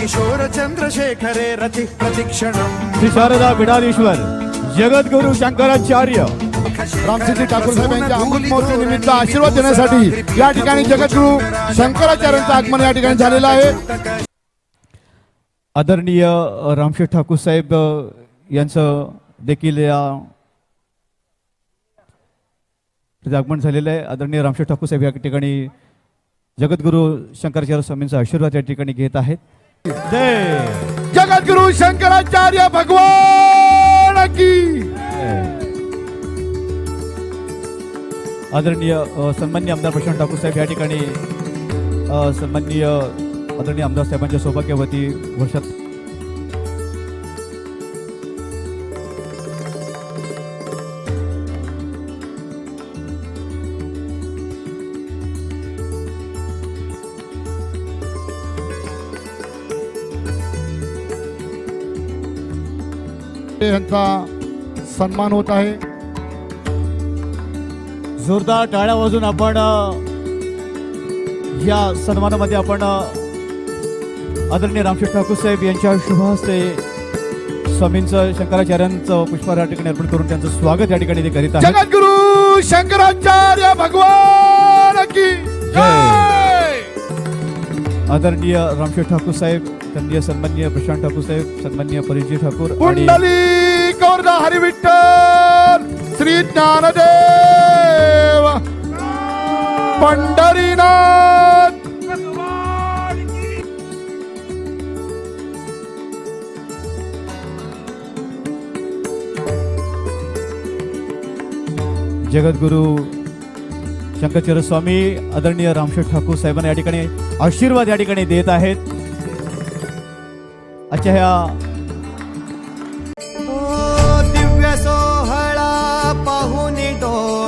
किशोर चन्द्रशेखरे रति प्रतिक्षणम् श्री शारदा बिडाधीश्वर जगद्गुरु शंकराचार्य रामसिद्धी ठाकूर साहेब यांच्या अमृत महोत्सव निमित्त आशीर्वाद देण्यासाठी या ठिकाणी जगद्गुरु शंकराचार्यांचं आगमन या ठिकाणी झालेलं आहे. आदरणीय रामशेठ ठाकूर साहेब यांचं देखील या आगमन झालेलं आहे. आदरणीय रामशेठ ठाकूर साहेब या ठिकाणी जगद्गुरु शंकराचार्य स्वामींचा आशीर्वाद या ठिकाणी घेत आहेत. जय. जगद्गुरु शंकराचार्य भगवान की आदरणीय अ, सन्माननीय आमदार प्रशांत ठाकूर साहेब या ठिकाणी सन्माननीय आदरणीय आमदार साहेबांच्या सौभाग्यवती वर्षात यांचा सन्मान होत आहे. जोरदार टाळ्या वाजून आपण या सन्मानामध्ये आपण आदरणीय रामकृष्ण ठाकूर साहेब यांच्या शुभ हस्ते स्वामींचं शंकराचार्यांचं पुष्पहार या ठिकाणी अर्पण करून त्यांचं स्वागत या ठिकाणी ते करीत आहे जगद्गुरु शंकराचार्य भगवान आदरणीय रामशेठ ठाकूर साहेब त्यांनी सन्माननीय प्रशांत ठाकूर साहेब सन्माननीय परिजय ठाकूर हरिविठ्ठल श्री ज्ञानदेव। पंढरीनाथ। जगद्गुरु शंकरचर स्वामी आदरणीय रामशेठ ठाकूर साहेबांना या ठिकाणी आशीर्वाद या ठिकाणी देत आहेत. अच्छा ह्या दिव्य सोहळा पाहुणी डोळ